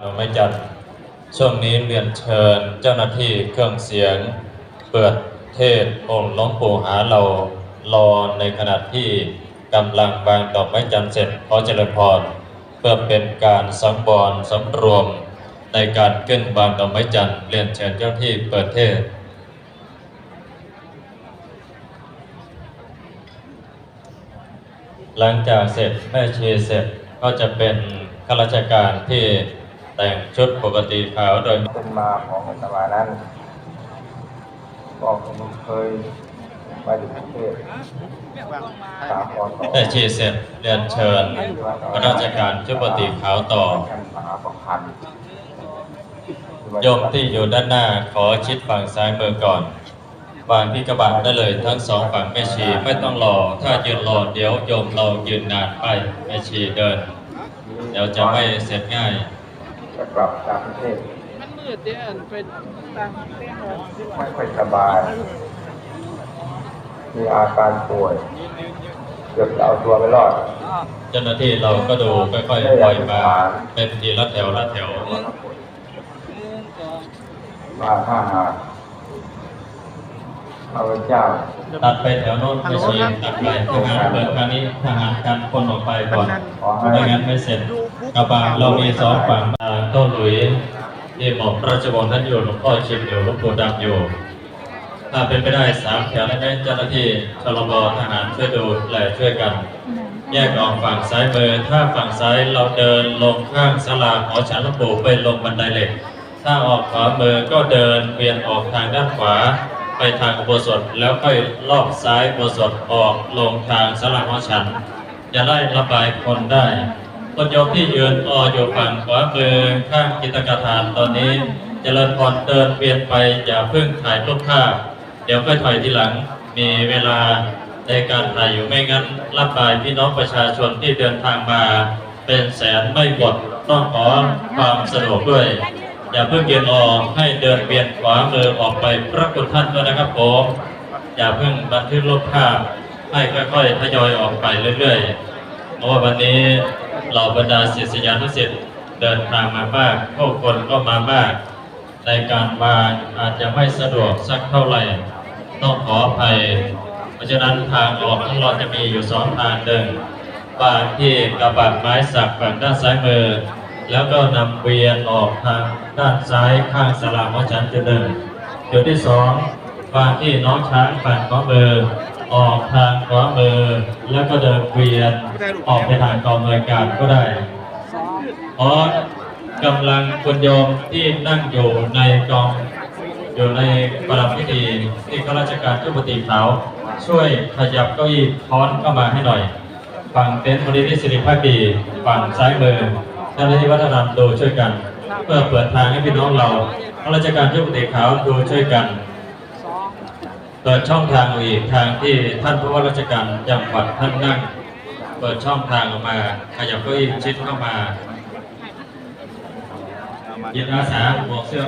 เราไม่จัดช่วงนี้เรียนเชิญเจ้าหน้าที่เครื่องเสียง เปิดเทศองค์หลวงปู่หาเรารอในขณะที่กำลังวางดอกไม้จันทร์เสร็จขอเจริญพรเพื่อเป็นการสังวรสำรวม ในการขึ้นวางดอกไม้จันทร์เรียนเชิญเจ้าหน้าที่เปิดเทศหลังจากเสร็จแม่ชีเสร็จก็จะเป็นข้าราชการที่ แต่งชุดปกติขาวโดยเป็นมาของอาตมานั้นก็ผมเคยไปอยู่กรุงเทพสามปอนแม่ชีเสร็จเรียนเชิญข้าราชการชุดปกติขาวต่อกันมหาประพันธ์โยมที่อยู่ด้านหน้าขอชิดฝั่งซ้ายมือก่อนวางที่กระบะได้เลยทั้งสองฝั่งแม่ชีไม่ต้องรอ ถ้ายืนรอเดี๋ยวโยมเรายืนนานไปแม่ชีเดิน เดี๋ยวจะไม่เสร็จง่ายจะ กลับจากกรุงเทพมันมืดเนี่ยเป็นต่างเต้นออกที่ว่าไม่ค่อยสบาย มีอาการป่วยเกือบจะเอาตัวไม่รอด เจ้าหน้าที่เราก็ดูค่อยๆปล่อยมาเป็นทีละแถวละแถวมาห้าหาพระเจ้า ตัดไปแถวโน้นไม่ชีตัดไปทหารเปิดครั้งนี้ทหารกันคนออกไปก่อนไม่งั้นไม่เสร็จ กระบะเรามีสองฝั่งทางโต้หลุยที่หมอมราชวงศ์ท่านอยู่หลวงพ่อชิมอยู่หลวงปู่ดำอยู่ ถ้าเป็นไปได้สามแถวได้ไหมเจ้าหน้าที่ชลบทหารช่วยดูแลช่วยกัน แยกออกฝั่งซ้ายมือถ้าฝั่งซ้ายเราเดินลงข้างสลาหอฉันหลวงปู่ไปลงบันไดเหล็ก ถ้าออกขวามือก็เดินเวียนออกทางด้านขวาไปทางอุโบสถแล้วค่อยลอบซ้ายอุโบสถออกลงทางสลาหอฉัน จะได้ระบายคนได้ คนโยมที่ยืนอออยู่ฝั่งขวามือข้างกิตกฐานตอนนี้เจริญพรเดินเวียนไปอย่าเพิ่งถ่ายรูปภาพเดี๋ยวค่อยถอยทีหลังมีเวลาในการถ่ายอยู่ไม่งั้นรับบายพี่น้องประชาชนที่เดินทางมา เป็นแสนไม่หมดต้องขอความสะดวกด้วย อย่าเพิ่งยืนรอให้เดินเวียนขวามือออกไปพระคุณท่านด้วยนะครับผมอย่าเพิ่งบันทึกรูปภาพให้ค่อยๆทยอยออกไปเรื่อยๆ เพราะว่าวันนี้เหล่าบรรดาศิษยานุศิษย์เดินทางมามากผู้คนก็มามาก ในการวาอาจจะไม่สะดวกสักเท่าไหร่ ต้องขออภัย เพราะฉะนั้นทางออกของเราจะมีอยู่สองทางหนึ่งวางที่กระบะไม้สักฝั่งด้านซ้ายมือ แล้วก็นำเวียนออกทางด้านซ้ายข้างสลากของฉันจะเดินจุดที่สอง วางที่น้องช้างฝั่งขวามือออกทางขวามือแล้วก็เดินเวียนออกไปทางกองหน่วยการก็ได้เพราะกำลังคุณโยมที่นั่งอยู่ในกองอยู่ในประดัพิธีที่ข้าราชการชุดปฏิขาวช่วยขยับเก้าอี้ค้อนเข้ามาให้หน่อย ฝั่งเต็นท์บริษัทสิริภาคดีฝั่งซ้ายมือเจ้าหน้าที่วัฒนธรรมดูช่วยกัน เพื่อเปิดทางให้พี่น้องเราข้าราชการชุดปฏิขาวดูช่วยกัน เปิดช่องทางอีกทางที่ท่านผู้ว่าราชการจังหวัดท่านนั่ง เปิดช่องทางออกมาขยับเก้าอี้ชิดเข้ามายินอาสาบวกเสื้อ